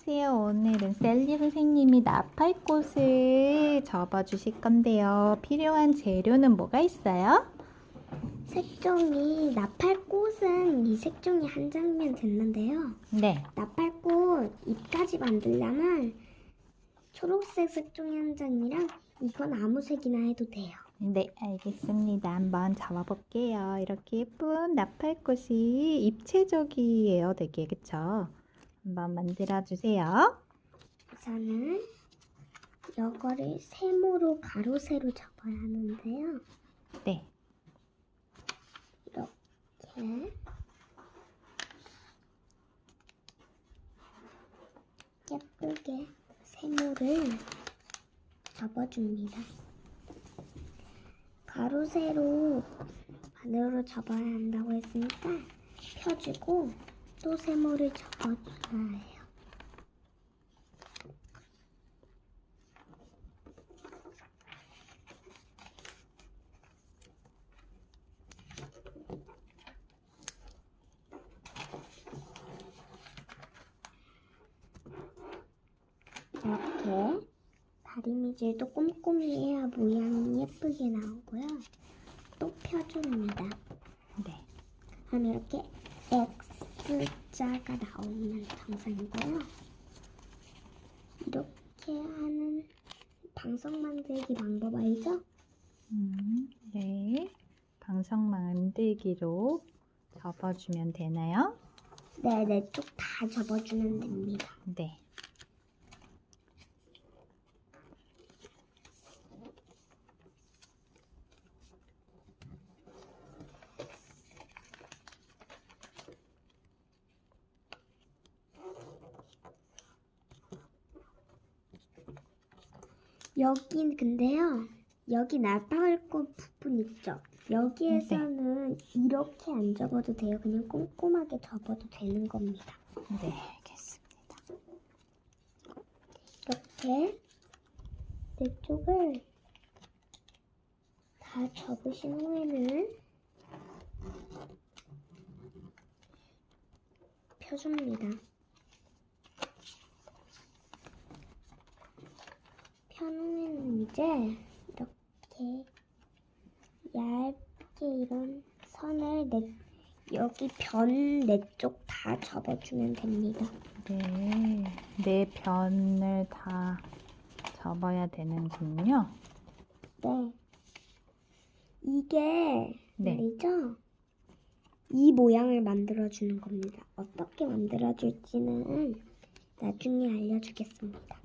안녕하세요. 오늘은 셀리 선생님이 나팔꽃을 접어 주실 건데요. 필요한 재료는 뭐가 있어요? 색종이 나팔꽃은 이 색종이 한 장면 됐는데요. 네. 나팔꽃 잎까지 만들려면 초록색 색종이 한 장이랑 이건 아무 색이나 해도 돼요. 네, 알겠습니다. 한번 접어볼게요. 이렇게 예쁜 나팔꽃이 입체적이에요. 되게, 그쵸? 한번 만들어주세요. 우선은 이거를 세모로 가로 세로 접어야 하는데요. 네. 이렇게 예쁘게 세모를 접어줍니다. 가로 세로 반으로 접어야 한다고 했으니까 펴주고 또 세모를 접어줘야 해요. 이렇게 다리미질도 꼼꼼히 해야 모양이 예쁘게 나오고요. 또 펴줍니다. 네. 그럼 이렇게 X 자가 나오는 방송이고요. 이렇게 하는 방석 만들기 방법 알죠? 음, 네. 방석 만들기로 접어주면 되나요? 네, 네 쪽 다 접어주면 됩니다. 네. 여긴 근데요. 여기 나팔꽃 부분 있죠? 여기에서는 이렇게 안 접어도 돼요. 그냥 꼼꼼하게 접어도 되는 겁니다. 네, 알겠습니다. 이렇게 내 쪽을 다 접으신 후에는 펴줍니다. 편 후에는 이제 이렇게 얇게 이런 선을 내 여기 변 네 쪽 다 접어주면 됩니다. 네, 네 변을 다 접어야 되는군요. 네. 이게 네. 말이죠. 이 모양을 만들어주는 겁니다. 어떻게 만들어줄지는 나중에 알려주겠습니다.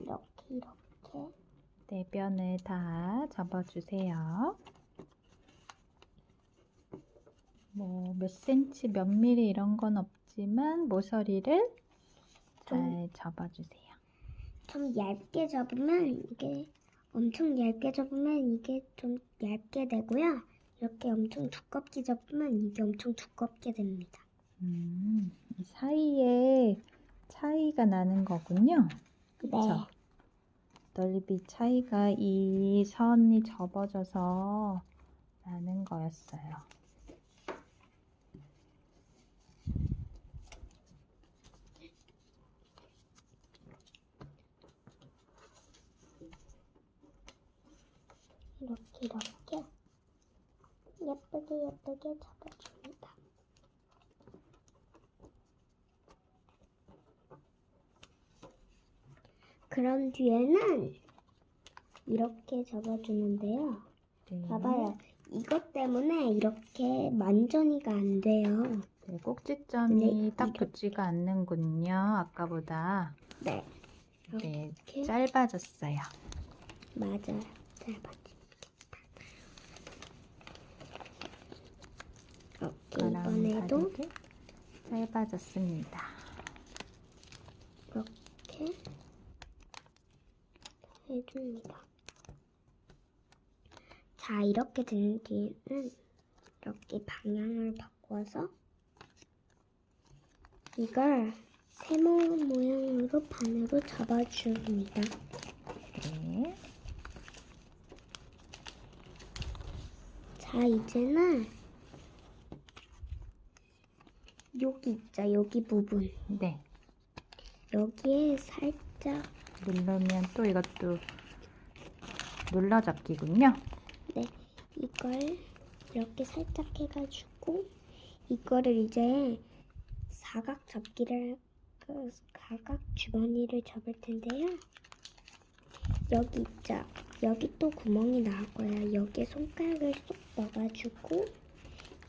이렇게 이렇게 네 변을 다 접어주세요. 뭐 몇 센치, 몇 미리 이런 건 없지만 모서리를 잘 접어주세요. 좀 얇게 접으면 이게 엄청 얇게 접으면 이게 좀 얇게 되고요. 이렇게 엄청 두껍게 접으면 이게 엄청 두껍게 됩니다. 음, 이 사이에 차이가 나는 거군요. 그쵸? 네. 넓이 차이가 이 선이 접어져서 나는 거였어요. 이렇게 이렇게 예쁘게 예쁘게 접어줍 그런 뒤에는 이렇게 접어주는데요. 네. 봐봐요. 이것 때문에 이렇게 만전이가 안 돼요. 네, 꼭지점이 네, 딱. 붙지가 않는군요. 아까보다. 네, 네, 이렇게 짧아졌어요. 맞아요. 잘 봤지. 이렇게 이번에도 다르게 짧아졌습니다. 이렇게 해줍니다. 자, 이렇게 된 뒤에는 이렇게 방향을 바꿔서 이걸 세모 모양으로 반으로 접어줍니다. 네. 자, 이제는 여기 있죠. 여기 부분. 네. 여기에 살짝 누르면 또 이것도 눌러잡기군요. 네, 이걸 이렇게 살짝 해가지고 이거를 이제 사각 접기를 그 사각 주머니를 접을 텐데요. 여기 있죠. 여기 또 구멍이 나올 거예요. 여기에 손가락을 쏙 넣어가지고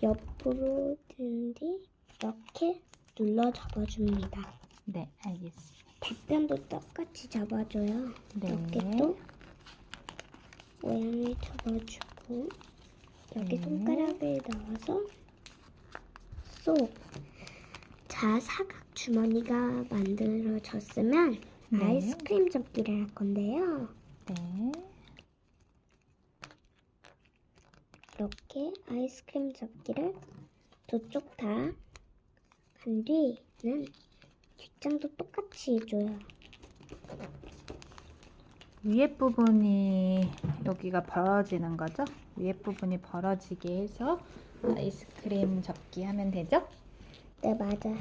옆으로 든 뒤 이렇게 눌러 접어줍니다. 네, 알겠습니다. 답변도 똑같이 접어줘요. 네. 이렇게 또 모양을 접어주고 여기 네. 손가락을 넣어서 쏙. 자, 사각 주머니가 만들어졌으면 네. 아이스크림 접기를 할 건데요. 네. 이렇게 아이스크림 접기를 두 쪽 다 한 뒤는 뒷장도 똑같이 해줘요. 위에 부분이 여기가 벌어지는 거죠? 위에 부분이 벌어지게 해서 아이스크림 접기 하면 되죠? 네, 맞아요.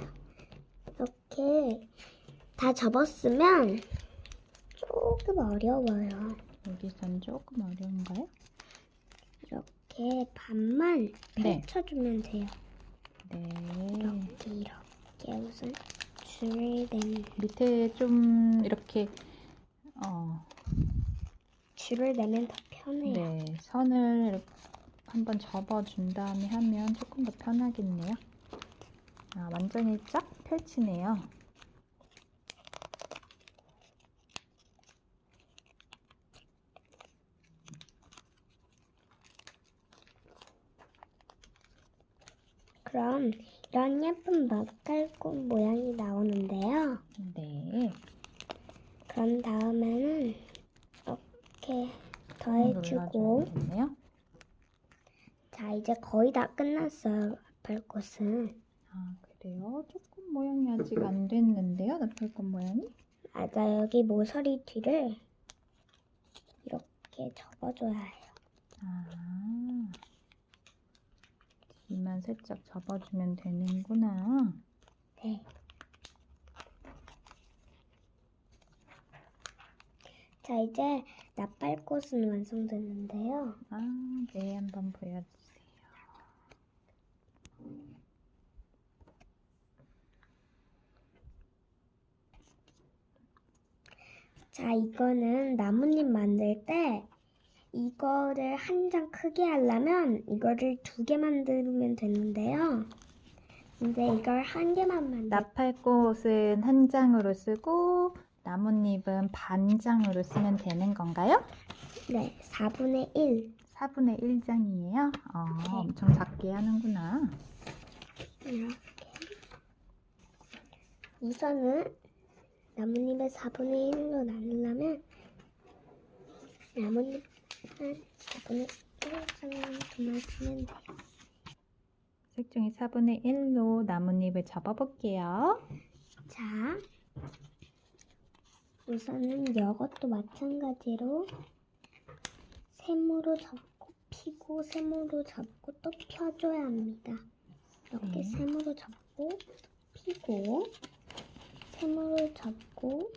이렇게 다 접었으면 조금 어려워요. 여기선 조금 어려운가요? 이렇게 반만 네. 펼쳐주면 돼요. 네. 이렇게 이렇게 우선 줄을 밑에 좀 이렇게 어, 줄을 내면 더 편해요. 네, 선을 한번 접어준 다음에 하면 조금 더 편하겠네요. 아, 완전히 쫙 펼치네요. 그럼 이런 예쁜 맛깔꽃 모양이 나오는데요. 네. 그런 다음에는 이렇게 더해주고. 자 이제 거의 다 끝났어요. 앞발꽃은 아, 그래요? 조금 모양이 아직 안 됐는데요, 나팔꽃 모양이? 맞아 여기 모서리 뒤를 이렇게 접어줘야 해요. 아, 뒤만 살짝 접어주면 되는구나. 네. 자 이제 나팔꽃은 완성됐는데요. 아, 네, 한번 보여주세요. 자, 이거는 나뭇잎 만들 때 이거를 한 장 크게 하려면 이거를 두 개 만들면 되는데요. 근데 이걸 한 개만 만들 나팔꽃은 한 장으로 쓰고 나뭇잎은 반 장으로 쓰면 되는 건가요? 네, 4분의 1 4분의 1장이에요? 어, 엄청 작게 하는구나. 이렇게 우선은 나뭇잎을 4분의 1로 나누려면 나뭇잎 한 4분의 1 정도만 쓰면 돼요. 색종이 4분의 1로 나뭇잎을 접어볼게요. 자, 우선은 이것도 마찬가지로 세모로 접고 피고 세모로 접고 또 펴줘야 합니다. 이렇게 네. 세모로 접고 피고 세모로 접고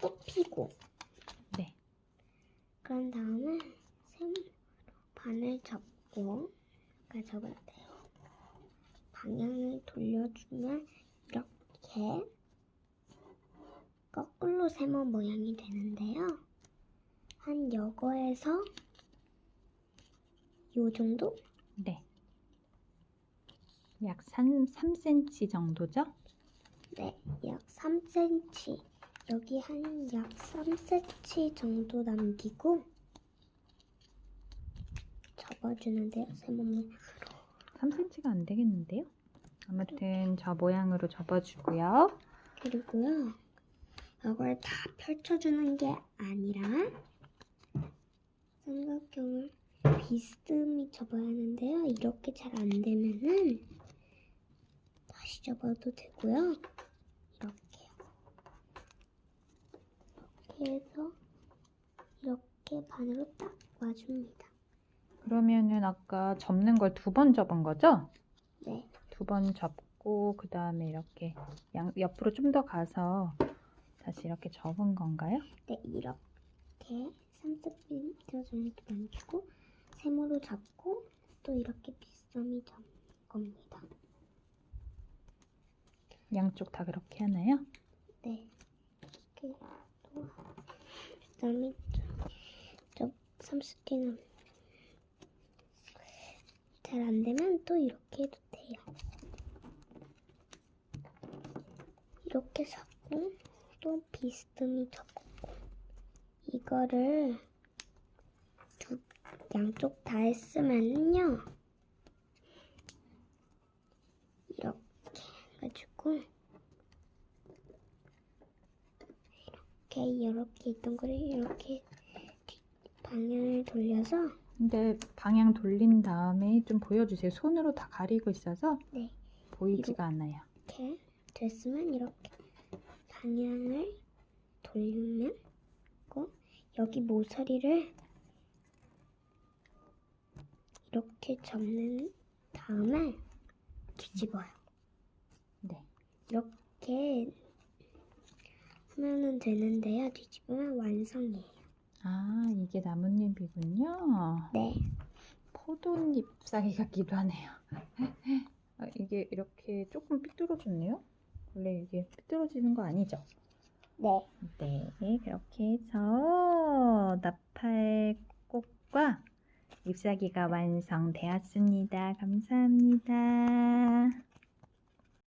또 피고 네. 그런 다음에 세모 반을 접고 아까 접어야 돼요. 방향을 돌려주면 이렇게 거꾸로 세모 모양이 되는데요. 한 여거에서 요 정도? 네. 약 3, 3cm 정도죠? 네, 약 3cm. 여기 한 약 3cm 정도 남기고 접어주는데요. 세모 모양. 3cm가 안 되겠는데요? 아무튼 저 모양으로 접어주고요. 그리고요, 이걸 다 펼쳐주는 게 아니라 삼각형을 비스듬히 접어야 하는데요. 이렇게 잘 안 되면은 다시 접어도 되고요. 이렇게 이렇게 해서 이렇게 반으로 딱 와줍니다. 그러면은 아까 접는 걸 두 번 접은 거죠? 네, 두 번 접고 그 다음에 이렇게 양, 옆으로 좀 더 가서 다시 이렇게 접은 건가요? 네 이렇게 30cm 정도 만지고 세모로 잡고 또 이렇게 빗썸이 잡는 겁니다. 양쪽 다 그렇게 하나요? 네, 이렇게 또 빗썸이 좀 30cm 잘안 되면 또 이렇게 해도 돼요. 이렇게 잡고 또 비스듬히 접고 이거를 두 양쪽 다 했으면요 이렇게 해가지고 이렇게 이렇게 있던 거를 이렇게 뒤- 방향을 돌려서 근데 방향 돌린 다음에 좀 보여주세요. 손으로 다 가리고 있어서 네 보이지가 않아요. 이렇게 됐으면 이렇게 방향을 돌리면 고 여기 모서리를 이렇게 접는 다음에 뒤집어요. 네. 이렇게 하면은 되는데요. 뒤집으면 완성이에요. 아, 이게 나뭇잎이군요. 네. 포도잎 사기 같기도 하네요. 아, 이게 이렇게 조금 삐뚤어졌네요. 원래 이게 삐뚤어지는 거 아니죠? 네. 네, 그렇게 해서 나팔꽃과 잎사귀가 완성되었습니다. 감사합니다.